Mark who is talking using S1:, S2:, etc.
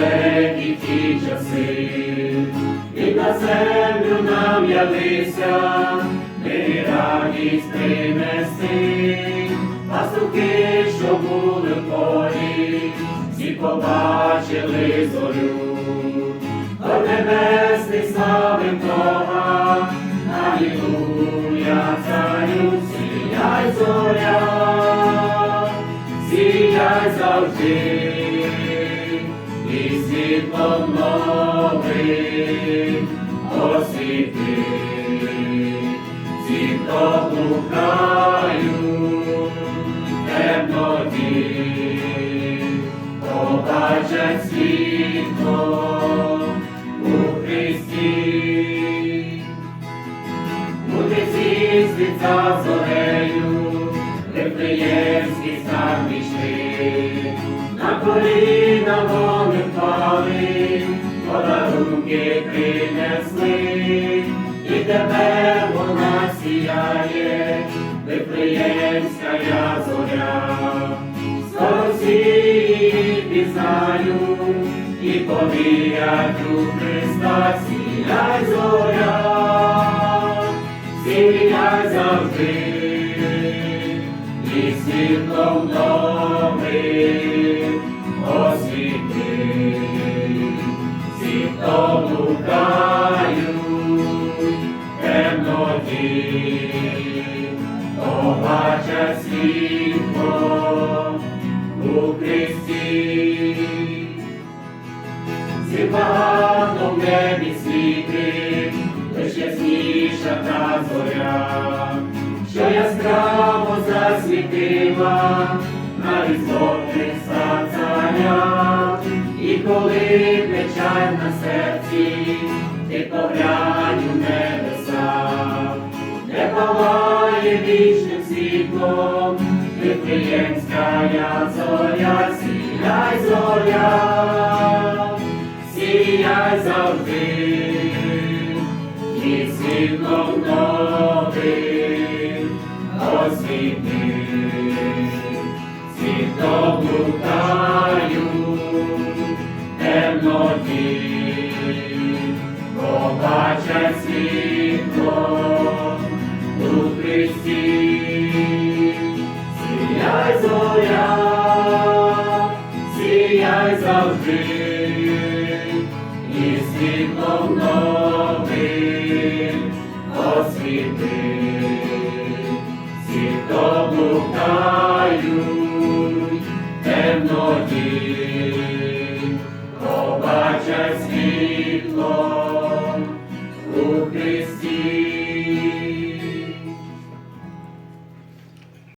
S1: далекі ті часи, і на землю нам явився, ми радість принести, пастухи, що були в полі, всі побачили зорю, до небесних славим Бога, Алілуя, царю, сіяй зоря, сіяй завжди, світлом новим освіти, всіх, хто блукаю, темноті, світло у Христі. Мудреці світа зорею, Вифлеємський стан пішли, подарунки принесли, і тепер вона сіяє, Вифлеємська зоря. Скоро всі її пізнають, і повірять у Христа, сіяй зоря сіяй завжди, і світлом новим освіти, хто блукають темноті, побачать світло у Христі. Багато в небі світи, лиш та зоря, що яскраво засвітила на царя, і коли печаль на серці, ти поглянь у небеса, не палає вічним світлом, Вифлеємська зоря, сіяй зоря, сіяй завжди, і світлом побачать світло у Христі. Сіяй зоря, сіяй завжди, і світлом новим освіти, хто блукають темноті, побачать світло